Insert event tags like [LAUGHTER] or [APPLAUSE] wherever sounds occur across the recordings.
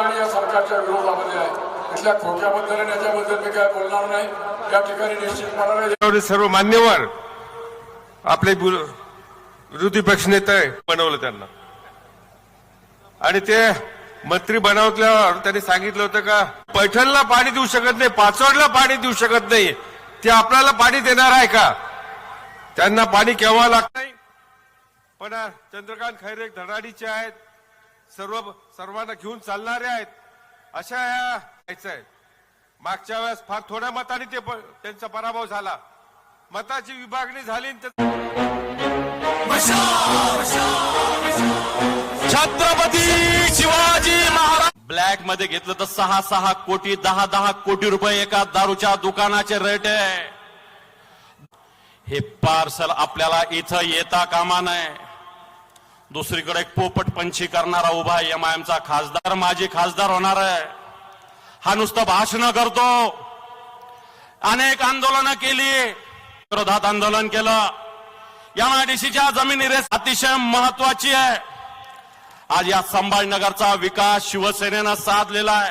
आणि या सरकारच्या विरोधामध्ये आहे. इथल्या खोट्याबद्दल आणि याच्याबद्दल मी काय बोलणार नाही. या ठिकाणी निश्चितपणाने त्याच्यावर सर्व मान्यवर आपले विरो- विरोधी पक्षनेते बनवलं त्यांना. आणि ते मंत्री बनवल्यावर त्यांनी सांगितलं होतं का पैठणला पाणी देऊ शकत नाही पाचवडला पाणी देऊ शकत नाही. ते आपल्याला पाणी देणार आहे का? त्यांना पाणी केव्हा लागत नाही पण चंद्रकांत खैरे धडाडीचे आहेत. सर्व सर्वांना घेऊन चालणारे आहेत. अशा ह्या यायचं आहे. मागच्या वेळेस फार थोड्या मताने ते त्यांचा पराभव झाला. मताची विभागणी झाली छत्रपती शिवाजी महाराज ब्लॅकमध्ये घेतलं तर सहा सहा कोटी दहा दहा कोटी रुपये एका दारूच्या दुकानाचे रेट आहे. हे पार्सल आपल्याला इथं येता कामा नये. दुसरीकडे एक पोपट पंछी करणारा उभा एम आय एमचा खासदार माझी खासदार होणार आहे. हा नुसतं भाषण करतो. अनेक आंदोलनं केली. विरोधात आंदोलन केलं. एमआयडीसीच्या जमिनी रेस अतिशय महत्वाची आहे. आज या संभाजीनगरचा विकास शिवसेनेनं साधलेला आहे.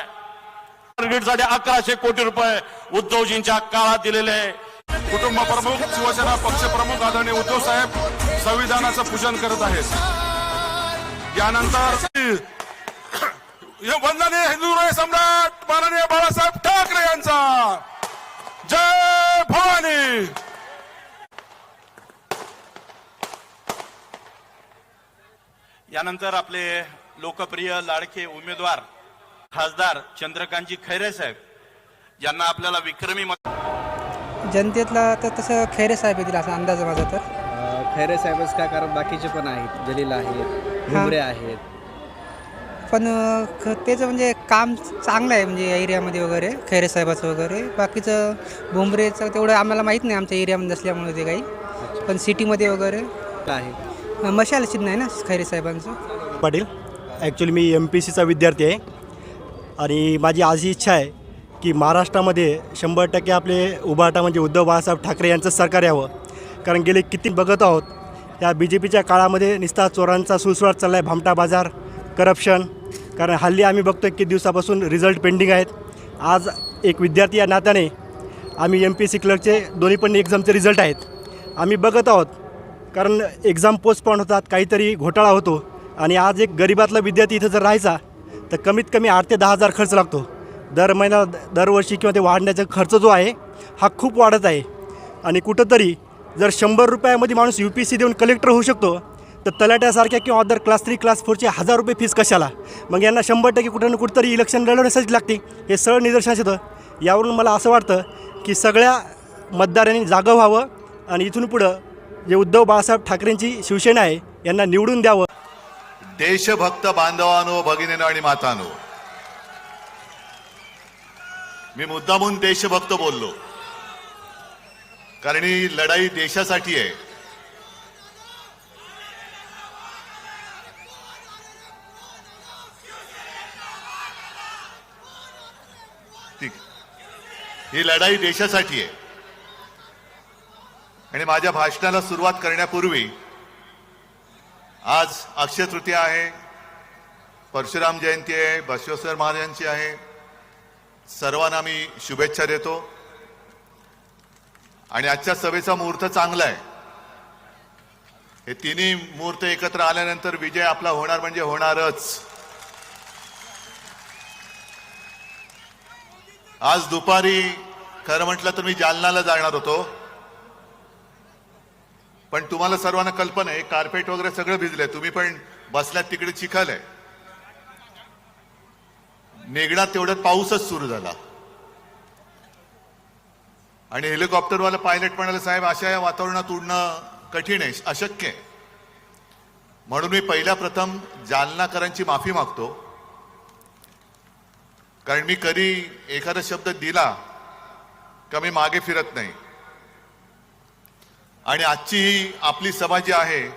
टार्गेटसाठी अकराशे कोटी रुपये उद्धवजींच्या काळात दिलेले आहे. कुटुंब प्रमुख शिवसेना पक्षप्रमुख आदरणीय उद्धव साहेब संविधानाचं पूजन करत आहेत. यानंतर [COUGHS] वंदनीय हिंदुराय सम्राट माननीय बाळासाहेब ठाकरे यांचा. जय भवानी. यानंतर आपले लोकप्रिय लाडके उमेदवार खासदार चंद्रकांतजी खैरे साहेब. यांना आपल्याला विक्रमी मत जनतेतला तर तसं खैरे साहेब येतील असा अंदाज आहे माझा तर. खैरे साहेबच का कारण बाकीचे पण आहेत जलील आहेत भुमरे आहेत. पण अं, ख- त्याचं म्हणजे काम चांगलं आहे म्हणजे या एरियामध्ये वगैरे खैरे साहेबाचं वगैरे. बाकीचं भुमरेचं तेवढं आम्हाला माहीत नाही आमच्या एरियामध्ये नसल्यामुळे ते काही. पण सिटीमध्ये वगैरे. आहे. अं, मशाल चिन्ह आहे ना खैरे साहेबांचं? पाटील ॲक्च्युली मी एम पी सीचा विद्यार्थी आहे. आणि माझी आज ही इच्छा आहे की महाराष्ट्रामध्ये शंभर टक्के आपले उभाटा म्हणजे उद्धव बाळासाहेब ठाकरे यांचं सरकार यावं. कारण गेले किती बघत आहोत. त्या बी जे पीच्या काळामध्ये निस्ता चोरांचा सुळसुळाट चालला आहे भामटा बाजार करप्शन. कारण हल्ली आम्ही बघतो की दिवसापासून रिझल्ट पेंडिंग आहेत. आज एक विद्यार्थी या नात्याने आम्ही एम पी सी क्लर्कचे दोन्ही पण एक्झामचे रिझल्ट आहेत. आम्ही बघत आहोत. कारण एक्झाम पोस्टपॉन होतात काहीतरी घोटाळा होतो. आणि आज एक गरिबातला विद्यार्थी इथं जर राहायचा तर कमीत कमी आठ ते दहा हजार खर्च लागतो. दर महिना दरवर्षी किंवा ते वाढण्याचा खर्च जो आहे हा खूप वाढत आहे. आणि कुठंतरी जर शंभर रुपयामध्ये माणूस यू पी सी देऊन कलेक्टर होऊ शकतो तर तलाट्यासारख्या किंवा अदर क्लास थ्री क्लास फोरचे हजार रुपये फीस कशाला? मग यांना शंभर टक्के कुठं ना कुठंतरी इलेक्शन लढवण्यासाठी लागते. हे सरळ निदर्शनास येतं. यावरून मला असं वाटतं की सगळ्या मतदारांनी जागं व्हावं आणि इथून पुढं जे उद्धव बाळासाहेब ठाकरेंची शिवसेना आहे यांना निवडून द्यावं. देशभक्त बांधवानो भगिनीनो आणि मातानो मी मुद्दामून देशभक्त बोललो. कारण ही लढाई देशासाठी आहे. ठीक. ही लढाई देशासाठी आहे. आणि माझ्या भाषणाला सुरुवात करण्यापूर्वी आज अक्षय तृतीया आहे परशुराम जयंती आहे बसवेश्वर महाराजांची आहे. सर्वांना मी शुभेच्छा देतो. आणि आजच्या सभेचा मुहूर्त चांगला आहे. हे तिन्ही मुहूर्त एकत्र आल्यानंतर विजय आपला होणार म्हणजे होणारच. आज दुपारी खरं म्हटलं तर मी जालनाला जाणार होतो. पण तुम्हाला सर्वांना कल्पना आहे कार्पेट वगैरे सगळं भिजलंय. तुम्ही पण बसल्यात तिकडे चिखल आहे. नेगडात तेवढ्यात पाऊसच सुरू झाला. आणि हेलिकॉप्टरवाला पायलट म्हणाले साहेब अशा या वातावरणात उडणं कठीण आहे अशक्य आहे. म्हणून मी पहिल्या प्रथम जालनाकरांची माफी मागतो. कारण मी कधी एखादा शब्द दिला का मी मागे फिरत नाही. आणि आजची ही आपली सभा जी आहे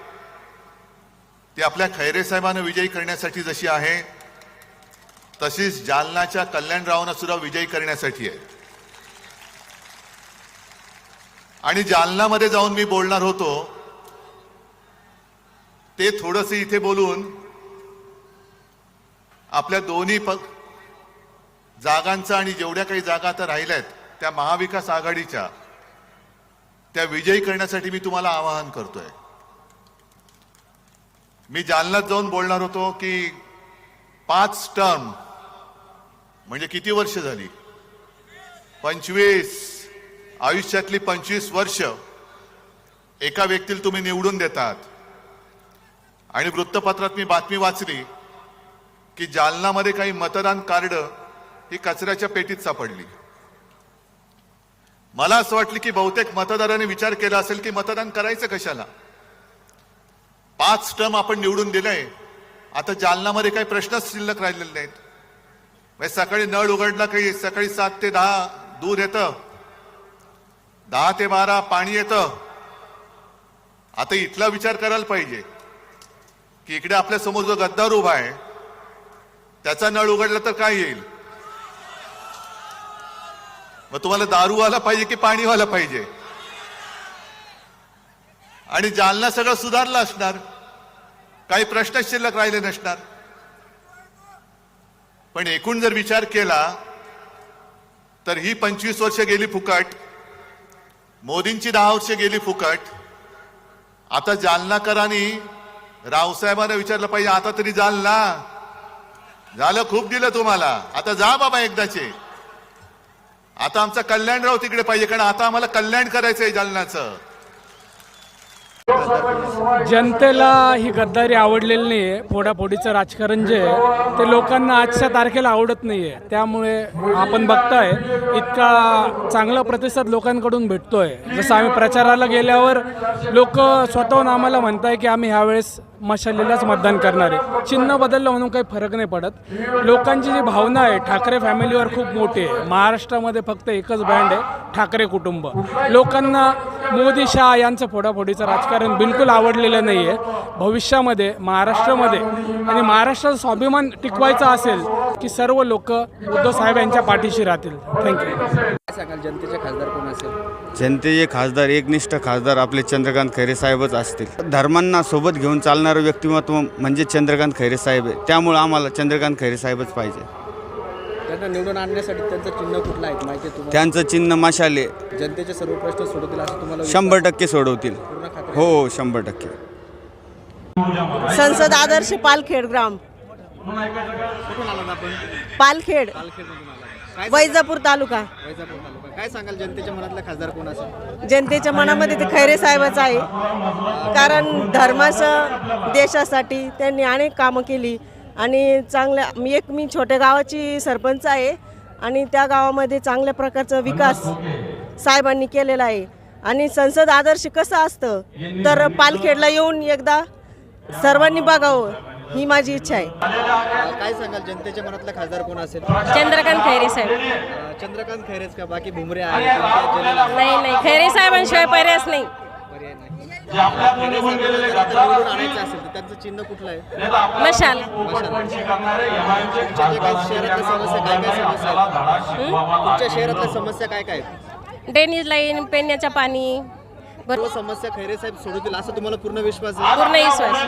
ती आपल्या खैरे साहेबांना विजयी करण्यासाठी जशी आहे तशीच जालनाच्या कल्याणरावांना सुद्धा विजयी करण्यासाठी आहे. आणि जालनामध्ये जाऊन मी बोलणार होतो ते थोडस इथे बोलून आपल्या दोन्ही प जागांचा आणि जेवढ्या काही जागा आता राहिल्या आहेत त्या महाविकास आघाडीच्या त्या विजयी करण्यासाठी मी तुम्हाला आवाहन करतोय. मी जालन्यात जाऊन बोलणार होतो की पाच टर्म म्हणजे किती वर्ष झाली? पंचवीस. आयुष्यातली पंचवीस वर्ष एका व्यक्तीला तुम्ही निवडून देतात. आणि वृत्तपत्रात मी बातमी वाचली की जालनामध्ये काही मतदान कार्ड ही कचऱ्याच्या पेटीत सापडली. मला असं वाटलं की बहुतेक मतदारांनी विचार केला असेल की मतदान करायचं कशाला? पाच टर्म आपण निवडून दिलंय. आता जालनामध्ये काही प्रश्नच शिल्लक राहिलेले नाहीत. म्हणजे सकाळी नळ उघडला काही सकाळी सात ते दहा दूध येतं. दहा ते बारा पाणी येतं. आता इथला विचार करायला पाहिजे. की इकडे आपल्यासमोर जो गद्दार उभा आहे त्याचा नळ उघडला तर काय येईल? मग तुम्हाला दारू आला पाहिजे की पाणी व्हायला पाहिजे? आणि जालना सगळं सुधारलं असणार. काही प्रश्न शिल्लक राहिले नसणार. पण एकूण जर विचार केला तर ही पंचवीस वर्ष गेली फुकट. मोदींची दहा वर्ष गेली फुकट. आता जालनाकरांनी रावसाहेबांना विचारलं पाहिजे आता तरी जालना झालं खूप दिलं तुम्हाला. आता जा बाबा एकदाचे. आता आमचा कल्याणराव तिकडे पाहिजे कारण आता आम्हाला कल्याण करायचंय जालनाचं जनतेला ही गद्दारी आवडलेली नाही आहे फोडाफोडीचं राजकारण जे आहे ते लोकांना आजच्या तारखेला आवडत नाही आहे त्यामुळे आपण बघताय इतका चांगला प्रतिसाद लोकांकडून भेटतोय. जसं आम्ही प्रचाराला गेल्यावर लोक स्वतःहून आम्हाला म्हणताय की आम्ही ह्यावेळेस मशालीलाच मतदान करणार आहे. चिन्ह बदललं म्हणून काही फरक नाही पडत. लोकांची जी भावना आहे ठाकरे फॅमिलीवर खूप मोठी आहे. महाराष्ट्रामध्ये फक्त एकच बँड आहे ठाकरे कुटुंब. लोकांना मोदी शाह यांचं फोडाफोडीचं राजकारण बिलकुल आवडलेलं नाही आहे भविष्यामध्ये महाराष्ट्रामध्ये आणि महाराष्ट्राचा स्वाभिमान टिकवायचा असेल की सर्व लोक उद्धव साहेब यांच्या पाठीशी राहतील. थँक्यू सांगाल जनतेचे खासदार कोण असेल जनतेचे खासदार एकनिष्ठ खासदार आपले चंद्रकांत खैरे साहेबच असतील. धर्मांना सोबत घेऊन चालणारं व्यक्तिमत्व म्हणजे चंद्रकांत खैरे साहेब आहे. त्यामुळं आम्हाला चंद्रकांत खैरे साहेबच पाहिजे. त्यांना निवडून आणण्यासाठी त्यांचं चिन्ह कुठलं आहे? माहिती आहे तुम्हाला? त्यांचं चिन्ह मशाले. जनतेचे सर्व प्रश्न सोडवतील असं तुम्हाला शंभर टक्के सोडवतील. पूर्ण खात्री हो शंभर टक्के. संसद आदर्श पालखेड ग्राम. कुठून आलात आपण? पालखेड. पालखेडमधून आलात. काय वैजापूर तालुका. वैजापूर तालुका. काय सांगाल? जनतेच्या मनातला खासदार कोण असेल? जनतेच्या मनामध्ये ते खैरे साहेबच आहे. कारण धर्माचं देशासाठी त्यांनी अनेक कामं केली. आणि चांगल्या मी एक मी छोट्या गावाची सरपंच आहे आणि त्या गावामध्ये चांगल्या प्रकारचा विकास साहेबांनी केलेला आहे. आणि संसद आदर्श कसं असतं तर पालखेडला येऊन एकदा सर्वांनी बघावं ही माझी इच्छा आहे. काय सांगाल जनतेच्या मनातला खासदार कोण असेल? चंद्रकांत खैरे साहेब. चंद्रकांत खैरेच का? बाकी भुमरे आहेत. नाही नाही खैरे साहेबांशिवाय पर्यायच नाही. पर्याय नाही. खैरे साहेबांना जर आता निवडून आणायचं असेल तर त्यांचं चिन्ह कुठलं आहे? मशाल. शहरातल्या समस्या काय काय समस्या आहेत? तुमच्या शहरातल्या समस्या काय काय ड्रेनेज लाईन पेण्याचं पाणी सर्व समस्या खैरे साहेब सोडवतील असं तुम्हाला पूर्ण विश्वास आहे? पूर्ण विश्वास.